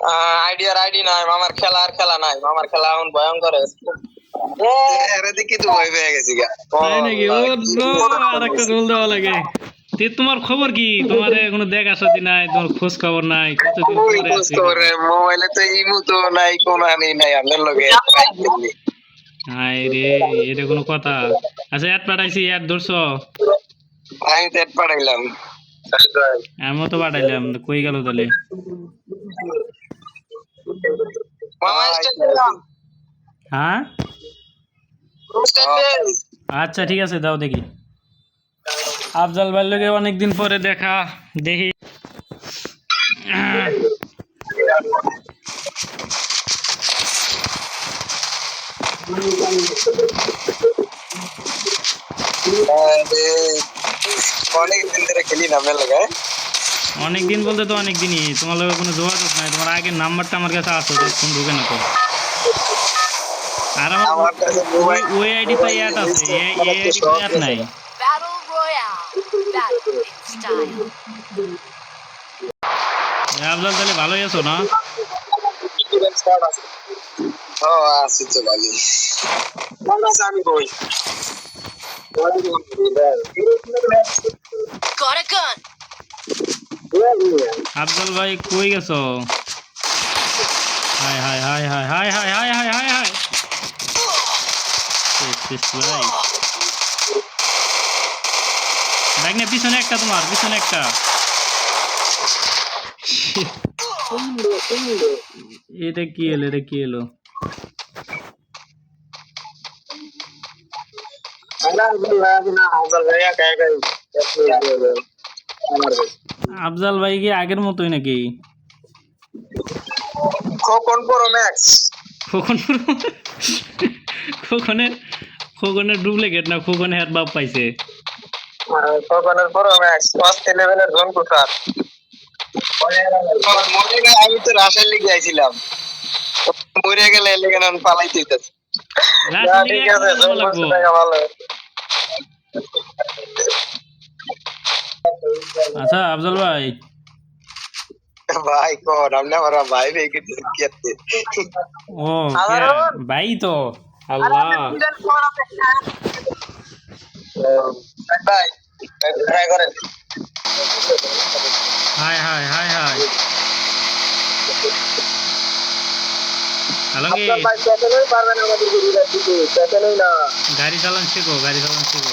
এটা ID ID নাই মামার খেলা আর খেলা নাই। মামার খেলা এখন ভয়ঙ্কর তে তোমার খবর কি? তোমার কোনো দেখা সাথী নাই তোমার খোঁজ খবর নাই মোবাইলে তো ইমু তো নাই কোন আনি নাই আপনার লগে হাই রে এটা কোনো কথা। আচ্ছা অ্যাড পাঠাইছি অ্যাড ধরছো? আমি তো পাঠাইলাম। আমিও তো পাঠাইলাম কই গেল তাহলে? হ্যাঁ স্টেট দে আচ্ছা ঠিক আছে দাও দেখি আফজাল ভাইয়ের লগে অনেকদিন পরে দেখা দেখি আরে, অনেক দিন ধরে খেলি না মেলা গায়ে অনেক দিন বলতে তো অনেক দিনই তোমার লগে কোনো যোগাযোগ নাই তোমার আগের নাম্বারটা আমার কাছে আছে তো ফোন ঢুকে না তো। আর আমার কাছে ওই আইডি তো অ্যাড আছে এই আইডি তো অ্যাড নাই আফজাল তাহলে ভালোই আছো না? ও তো ভালো ভালো আমি কই? Got a gun. আফজাল ভাই কই গেছো hi hi hi hi hi hi hi hi hi hi শেষ, শেষ ভাই দেখ না পিছনে একটা তোমার পিছনে একটা এটা কি এলো এটা কি এলো আফজাল ভাই কি আগের মতোই নাকি? খোকন প্রো ম্যাক্স খোকন খোকনের খোকনের ডুপ্লিকেট না খোকন হেয়ার বাপ পাইছে? খোকনের প্রো ম্যাক্স ফার্স্ট লেভেলের জোন কোথার? আমি তো রাশার লিগে আইছিলাম। মরে গেলে লেগে আমি পালাইতে ঠিক আছে ভালো। আচ্ছা আফজল ভাই। ভাই কোন আপনি আমার ভাই ভেঙে দিতে ও ভাই তো আল্লাহ ভাই ট্রাই করেন। Hi hi hi hi. Hello কি? ভাই পারবেন আমাদের গাড়ি চালান শিখো গাড়ি চালান শিখো।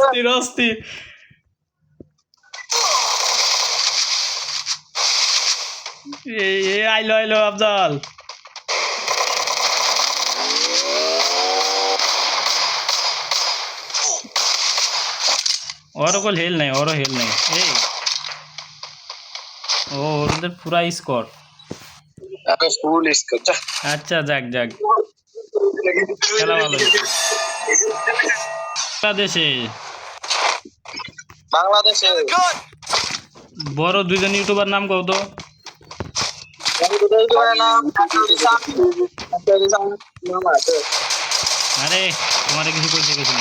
Rosti, Rosti. আইলো আইলো আফজল। ওর কল হেল নাই ওর হেল নাই। এই। ও ওদের পুরা স্কোর একটা ফুল স্কোর আচ্ছা যাক যাক। খেলা ভালো। বাংলাদেশে। বাংলাদেশে। বড় দুইজন ইউটিউবার নাম কও তো। আরে তোমার কিছু করতে গেছি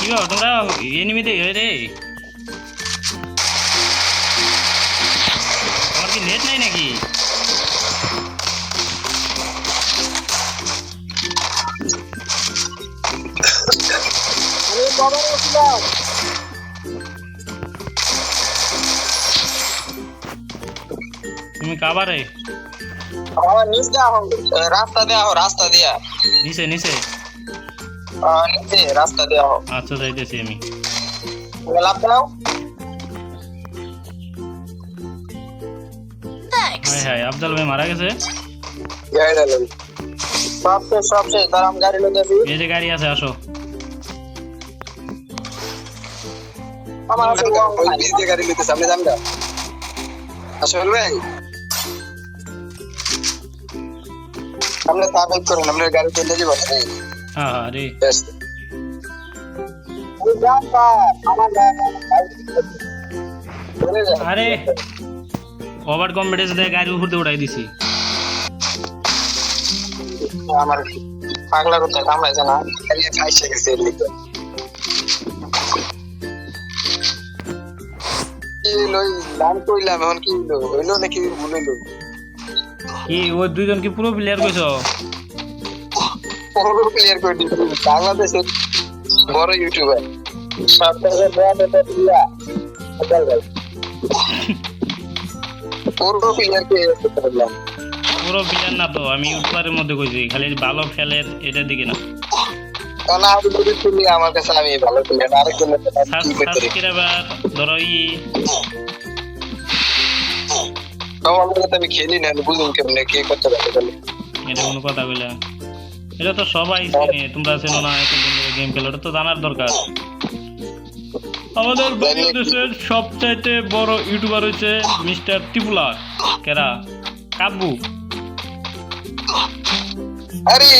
নাকি গো তোমরা এনিমিতে রে আমার কি নেট নাই নাকি তুমি কাবারে আমার নিচ দেওয়া রাস্তা দেওয়া হোক রাস্তা দেওয়া নিচে নিচে নিচে রাস্তা দেওয়া হোক। আচ্ছা যাইতেছি আমি। লাভ দাও। Thanks. হাই হাই আফজাল ভাই মারা গেছে? সব শেষ সব শেষ। দাঁড়াম গাড়ি লোকেছি এই যে গাড়ি আছে আসো। আমার গাড়ি লইতে সামনে গা। আসল ভাই। আপনি সার্ভিস করুন আপনার গাড়ি চলে যাব। রে ব্যস্ত আরে ওভার কনফিডেন্স দিয়ে গাড়ির উপর দিয়ে উঠাই দিছি। আমার পাগলা করতে কামড়াইছে না খালি খাইছে গেছে কি ওই দুইজন কি পুরো প্লেয়ার কইছো? পুরো ক্লিয়ার করে দিছি বাংলাদেশের বড় ইউটিউবার বড় এটা দিয়া। পুরো ক্লিয়ার পুরো প্লেয়ার না তো আমি ইউটিউবারের মধ্যে কইছি খালি ভালো খেলে এটার দিকে না। আমার কাছে আমি ভালো প্লেয়ার আরেকজন ধরো ই। আমি খেলি না আমি বুঝুন কেমনে কে করতে পারে এটা কোনো কথা কইলা। এটা তো সবাই চেনে তোমরা চেনো না এতদিন ধরে গেম খেলো এটা তো জানার দরকার। আমাদের বাংলাদেশের সবচাইতে বড় ইউটিউবার হচ্ছে মিস্টার ত্রিপুলা কেরা? কাব্বু। আরে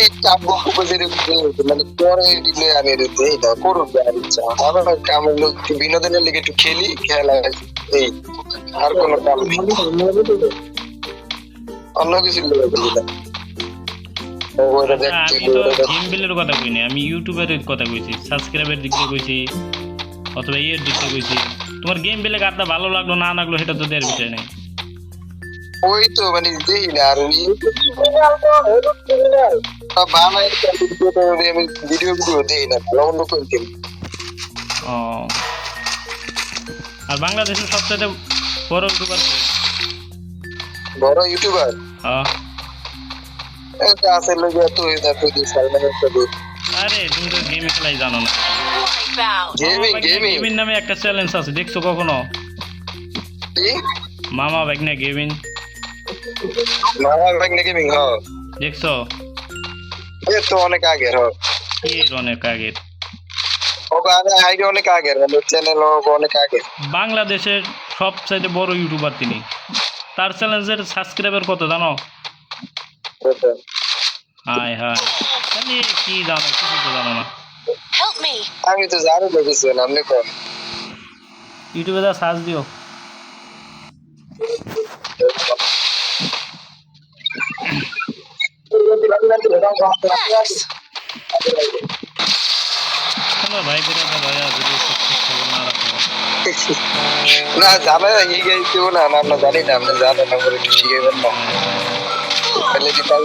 মানে পরে দিলে আমি এটা করুন আর ইচ্ছা। আমার কাম একটু বিনোদনের লেগে একটু খেলি খেলা এই আর কোনো কাম নেই। অন্য কিছু আমি তো গেম বিলের কথা কইনি আমি ইউটিউবের কথা কইছি সাবস্ক্রাইবের দিক দিয়ে কইছি অথবা ইয়ের দিক দিয়ে কইছি। তোমার গেম গানটা ভালো লাগল না লাগল সেটা তো দেওয়ার বিষয় নেই। ওই তো মানে দেখি না আর বানাই আমি ভিডিও ভিডিও না ও। আর বাংলাদেশের সবচাইতে বড় ইউটিউবার বড় ইউটিউবার হ্যাঁ আছে হয়ে যাচ্ছে যে সালমানের সাথে আরে তুমি তো গেম খেলাই জানো না। গেমিং গেমিং গেমিং নামে একটা চ্যালেঞ্জ আছে দেখছ কখনো? কি? মামা গেমিং মামা গেমিং হ। দেখছ? এ তো অনেক আগের হ। কি অনেক আগের। বাংলাদেশের সবচাইতে বড় ইউটিউবার তিনি। তার চ্যালেঞ্জের সাবস্ক্রাইবার কত জানো? হাই হাই তাহলে কি জানো কিছু তো জানো না Help me. আমি তো জানি না কিছু না আপনি কোন ইউটিউবে যা সার্চ দিও। Thanks. ভাই বেরো না না না জানা না কেউ না না আমরা জানি না আমরা জানি না বলে একটু শিখাইবেন না তাহলে কি তাই?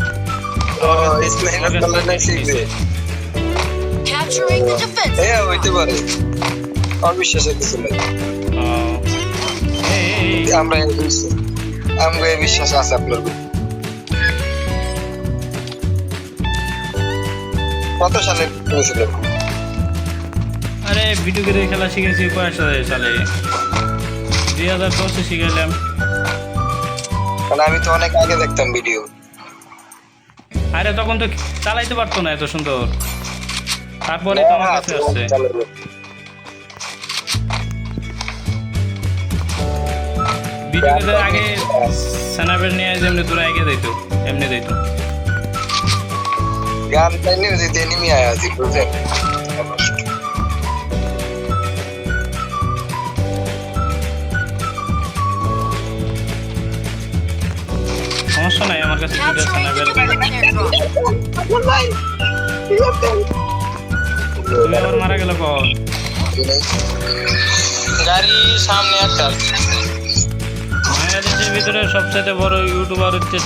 ইসমাইল আব্দুল্লাহ না শিখবে Capturing the defensive. হ্যাঁ হইতে পারে অবিশ্বাসের কিছু নেই ও, এই, এই, এই, আমরা বিশ্বাস আমরা বিশ্বাস আছে আপনার কত সালে করেছিল আরে ভিডিও গেমে খেলা শিখেছি কয়েক সালে দুই হাজার দশে শিখাইলাম কারণ আমি তো অনেক আগে দেখতাম ভিডিও আরে তখন তো চালাইতে পারতো না এত সুন্দর। তারপরে তো আমার কাছে আসছে। ভিডিওতে আগে সানাবের নিয়ে যেমনি তোরা আগে দিত এমনি দিত গান চাইলে যদি এনিমি আয়া আছে বুঝছেন কাছে স্যানাপের তুমি আবার মারা গেল কখন? গাড়ি সামনে একটা। বাংলাদেশের ভিতরে সবচেয়ে বড় ইউটিউবার হচ্ছে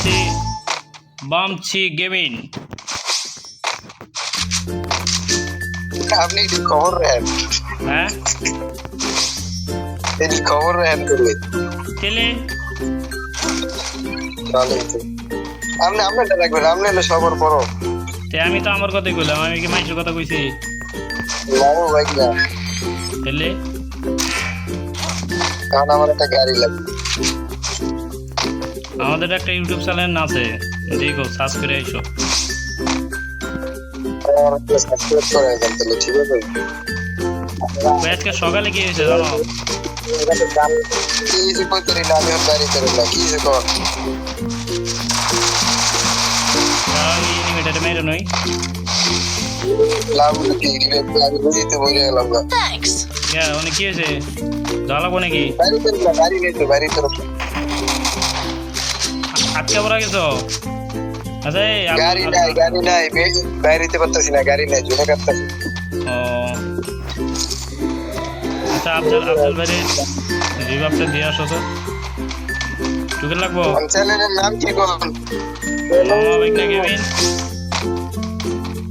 বামছি গেমিং আপনি খবর রাখেন। হ্যাঁ? খবর রাখেন করবে কেলে তাহলে তো। আপনি আপনারটা রাখবেন আপনি হলো সবার বড়। তে আমি তো আমার কথাই কইলাম আমি কি মাইসের কথা কইছি? মামু বাইক না। কেলে কারণ আমার একটা গাড়ি লাগবে। আমাদের একটা ইউটিউব চ্যানেল আছে দেখো সার্চ করে আইসো। সাবস্ক্রাইব করে তাহলে আছে? আজকে সকালে কি হয়েছে জানো? কি কিছু করতে না আমি গাড়ি করে না কি কর? নই। কি? মানে হয়েছে? জ্বালাবো নাকি? আজকে পড়া গেছো? আচ্ছা গাড়ি নাই গাড়ি নাই বাইরেতে পারতেছি না গাড়ি নাই কাটতেছি। ও। আচ্ছা আফজাল আফজাল ভাইরে রিভাবটা দিয়ে আসো তো। টুকে লাগবো? চ্যানেলের নাম কি কোন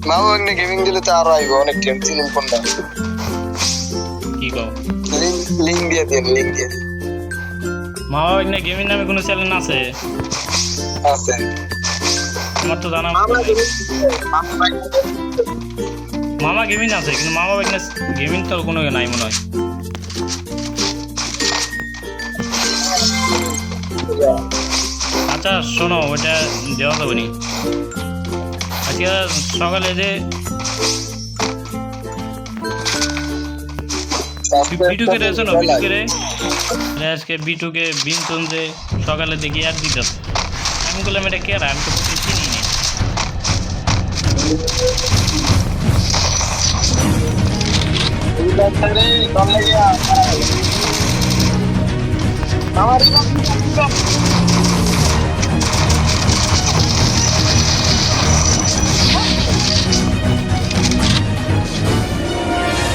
মামু এখানে গেমিং দিলে তো আরও আইবো অনেক টেম চিনুন কোনটা কি কও? লিঙ্ক লিঙ্ক দিয়ে দিন লিঙ্ক দিয়ে। মামা বাইক গেমিং নামে কোনো চ্যানেল আছে? আছে। আমার তো জানা মামা গেমিং আছে কিন্তু মামা বাইক গেমিং তো কোনো নাই মনে হয়। আচ্ছা শোনো ওটা দেওয়া যাবে নি। আজকে সকালে যে বিটুকে রয়েছে না বিটুকে রে? রে আজকে বিটুকে বিনতন যে সকালে দেখি আর দিতেছে। আমি বললাম এটা কে আমি তো চিনি নি।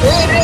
আগে